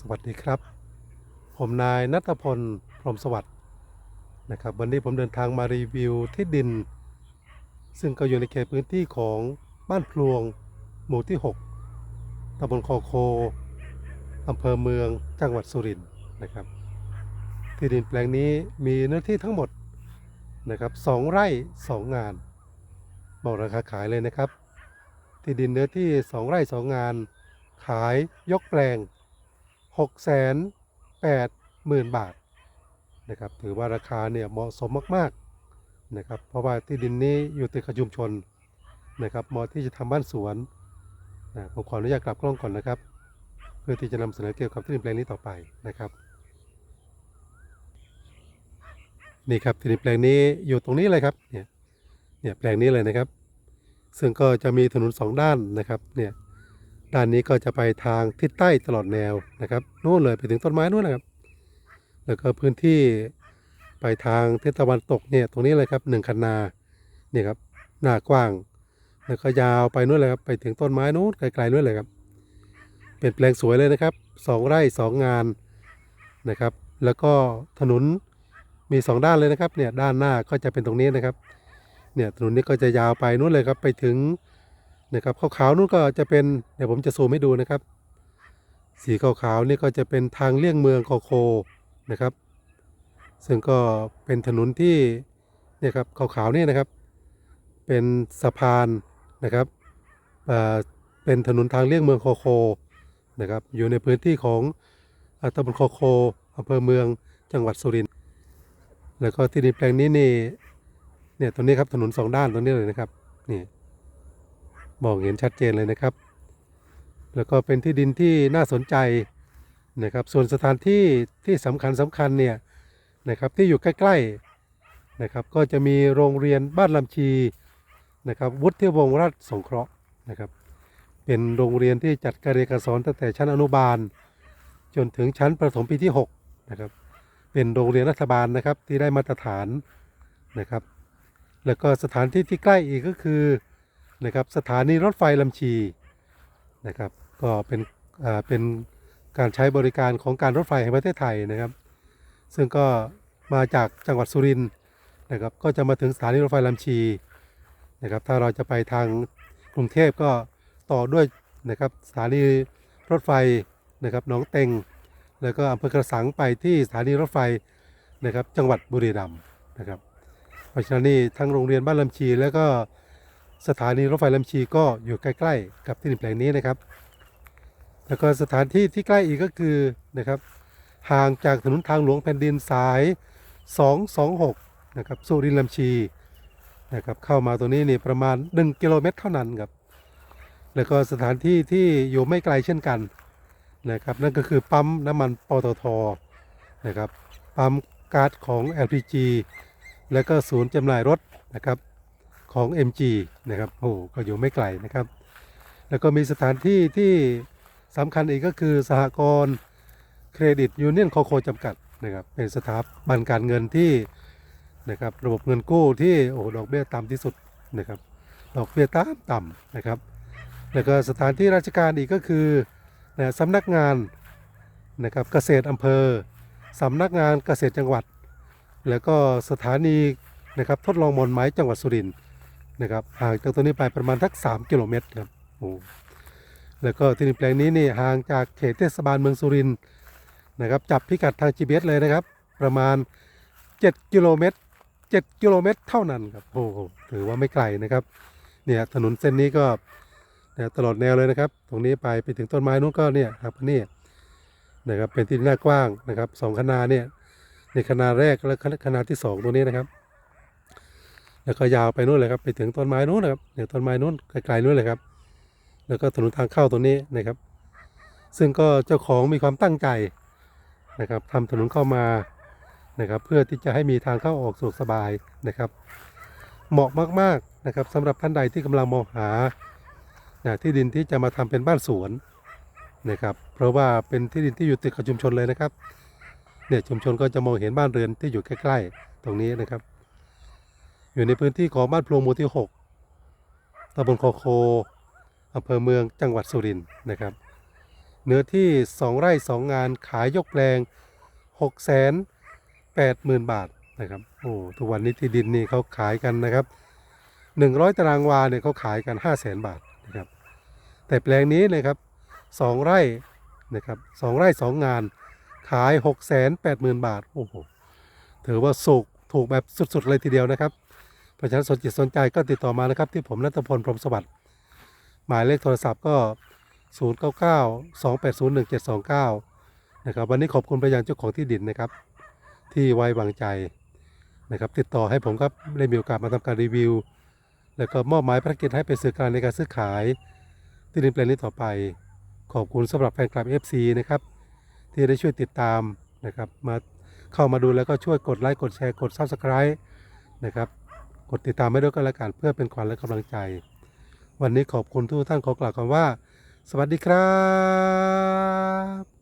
สวัสดีครับ ผมนายนัทพล พรหมสวัสดิ์นะครับ วันนี้ผมเดินทางมารีวิวที่ดิน ซึ่งก็อยู่ในเขตพื้นที่ของบ้านพลวง หมู่ที่ 6ตำบลคอโคอำเภอเมืองจังหวัดสุรินทร์นะครับ ที่ดินแปลงนี้มีเนื้อที่ทั้งหมดนะครับสองไร่สองงาน บอกราคาขายเลยนะครับ ที่ดินเนื้อที่สองไร่สองงาน ขายยกแปลง 6 8 0 0 0 0 บาทนะครับถือว่าราคาเนี่ยเหมาะสมมากๆนะครับเพราะว่าที่ดินนี้อยู่ติดกับชุมชนนะครับเหมาะที่จะทำบ้านสวนนะผมขออนุญาตกลับกล้องก่อนนะครับ เพื่อที่จะนำเสนอเกี่ยวกับที่ดินแปลงนี้ต่อไปนะครับนี่ครับที่ดินแปลงนี้อยู่ตรงนี้เลยครับเนี่ยเนี่ยแปลงนี้เลยนะครับ ซึ่งก็จะมีถนนสองด้านนะครับเนี่ย ด้านนี้ก็จะไปทางทิศใต้ตลอดแนวนะครับนู่นเลยไปถึงต้นไม้นู่นนะครับ แล้วก็พื้นที่ไปทางทิศตะวันตกเนี่ยตรงนี้เลยครับหนึ่งคันนาเนี่ยครับหน้ากว้าง แล้วก็ยาวไปนู่นเลยครับไปถึงต้นไม้นู้นไกลๆนู่นเลยครับ เป็นแปลงสวยเลยนะครับสองไร่สองงานนะครับ แล้วก็ถนนมีสองด้านเลยนะครับเนี่ยด้านหน้าก็จะเป็นตรงนี้นะครับเนี่ยถนนนี้ก็จะยาวไปนู่นเลยครับไปถึง นะครับขาวๆนู่นก็จะเป็นเดี๋ยวผมจะซูมให้ดูนะครับ สีขาวๆนี่ก็จะเป็นทางเลี่ยงเมืองโคโคนะครับ ซึ่งก็เป็นถนนที่เนี่ยครับขาวๆนี่นะครับ เป็นสะพานนะครับเป็นถนนทางเลี่ยงเมืองโคโคนะครับ อยู่ในพื้นที่ของอตำบลโคโคอำเภอเมืองจังหวัดสุรินทร์แล้วก็ที่ดินแปลงนี้นี่เนี่ยตรงนี้ครับถนนสองด้านตรงนี้เลยนะครับนี่ มองเห็นชัดเจนเลยนะครับ แล้วก็เป็นที่ดินที่น่าสนใจนะครับ ส่วนสถานที่ที่สำคัญสำคัญเนี่ยนะครับที่อยู่ใกล้ๆนะครับ ก็จะมีโรงเรียนบ้านลำชีนะครับวุฒิวงศ์ราชสงเคราะห์นะครับ เป็นโรงเรียนที่จัดการเรียนการสอนตั้งแต่ชั้นอนุบาล จนถึงชั้นประถมปีที่6นะครับเป็นโรงเรียนรัฐบาลนะครับที่ได้มาตรฐานนะครับ แล้วก็สถานที่ที่ใกล้อีกก็คือ นะครับสถานีรถไฟลำชีนะครับก็เป็นอ่าเป็นการใช้บริการของการรถไฟแห่งประเทศไทยนะครับ ซึ่งก็มาจากจังหวัดสุรินทร์นะครับก็จะมาถึงสถานีรถไฟลำชีนะครับถ้าเราจะไปทางกรุงเทพก็ต่อด้วยนะครับสถานีรถไฟนะครับหนองเต็ง แล้วก็อำเภอกระสังไปที่สถานีรถไฟนะครับจังหวัดบุรีรัมย์นะครับเพราะฉะนั้นนี่ทั้งโรงเรียนบ้านลำชีแล้วก็ สถานีรถไฟลำชีก็อยู่ใกล้ ๆ กับที่ดินแปลงนี้นะครับ แล้วก็สถานที่ที่ใกล้อีกก็คือนะครับห่างจากถนนทางหลวงแผ่นดินสาย 226 นะครับสุรินทร์ลำชีนะครับเข้ามาตรงนี้นี่ประมาณ 1 กิโลเมตรเท่านั้นครับ แล้วก็สถานที่ที่อยู่ไม่ไกลเช่นกันนะครับนั่นก็คือปั๊มน้ำมันปตทนะครับปั๊มก๊าซของ LPG แล้วก็ศูนย์จำหน่ายรถนะครับ ของ MG นะครับโอ้โหก็อยู่ไม่ไกลนะครับ แล้วก็มีสถานที่ที่สำคัญอีกก็คือสหกรณ์เครดิตยูเนียนคอโคจำกัดนะครับเป็นสถาบันการเงินที่นะครับระบบเงินกู้ที่โอ้ดอกเบี้ยต่ำที่สุดนะครับดอกเบี้ยต่ำต่ำนะครับ แล้วก็สถานที่ราชการอีกก็คือนะสำนักงานนะครับเกษตรอำเภอสำนักงานเกษตรจังหวัด แล้วก็สถานีนะครับทดลองมอนไม้จังหวัดสุรินทร์ นะครับห่างจากตัวนี้ไปประมาณทัก3กิโลเมตรครับโอ้แล้วก็ที่ดินแปลงนี้นี่ห่างจากเขตเทศบาลเมืองสุรินทร์นะครับจับพิกัดทาง GPS เลยนะครับ ประมาณ 7 กิโลเมตร 7 กิโลเมตรเท่านั้นครับโอ้โหถือว่าไม่ไกลนะครับเนี่ยถนนเส้นนี้ก็เนี่ยตลอดแนวเลยนะครับ ตรงนี้ไปไปถึงต้นไม้นู้นก็เนี่ยครับนี่นะครับเป็นที่หน้ากว้างนะครับสองคณาเนี่ยในคณาแรกและคณาที่สองตรงนี้นะครับ แล้วก็ยาวไปนู่นเลยครับไปถึงต้นไม้นู้นนะครับเนี่ยต้นไม้นู้นไกลๆนู้นเลยครับ แล้วก็ถนนทางเข้าตรงนี้นะครับ ซึ่งก็เจ้าของมีความตั้งใจนะครับทำถนนเข้ามานะครับ เพื่อที่จะให้มีทางเข้าออกสะดวกสบายนะครับ เหมาะมากๆนะครับสำหรับท่านใดที่กำลังมองหานะที่ดินที่จะมาทำเป็นบ้านสวนนะครับ เพราะว่าเป็นที่ดินที่อยู่ติดกับชุมชนเลยนะครับ เนี่ยชุมชนก็จะมองเห็นบ้านเรือนที่อยู่ใกล้ ๆ ตรงนี้นะครับ อยู่ในพื้นที่ของบ้านพลวงหมู่ที่ 6ตำบลคอโคอำเภอเมืองจังหวัดสุรินทร์นะครับ เนื้อที่ 2 ไร่ 2 งานขายยกแปลง 6 8 0 0 0 0 บาทนะครับ โอ้ ทุกวันนี้ที่ดินนี่เขาขายกันนะครับ 100 ตารางวาเนี่ยเขาขายกัน 5 0 0 0 0 0 บาทนะครับ แต่แปลงนี้นะครับ2ไร่นะครับสองไร่ 2 งานขาย 6 8 0 0 0 0 บาท โอ้โห ถือว่าสุกถูกแบบสุด ๆ เลยทีเดียวนะครับ เพราะฉะนั้นสนจิตสนใจก็ติดต่อมานะครับ ที่ผมนัทพลพรหมสวัสดิ์หมายเลขโทรศัพท์ก็ 0 9 9 2 8 0 1 7 2 9 นะครับ วันนี้ขอบคุณไปยังเจ้าของที่ดินนะครับ ที่ไว้วางใจนะครับ ติดต่อให้ผมครับได้มีโอกาสมาทำการรีวิว แล้วก็มอบหมายภารกิจให้เป็นสื่อกลางในการซื้อขาย ที่ดินแปลงนี้ต่อไป ขอบคุณสำหรับแฟนคลับ FC นะครับที่ได้ช่วยติดตามนะครับมาเข้ามาดูแล้วก็ช่วยกดไลค์กดแชร์กด Subscribe นะครับ กดติดตามให้ด้วยกันละกันเพื่อเป็นขวัญและกำลังใจ วันนี้ขอบคุณทุกท่านขอกล่าวคำว่า สวัสดีครับ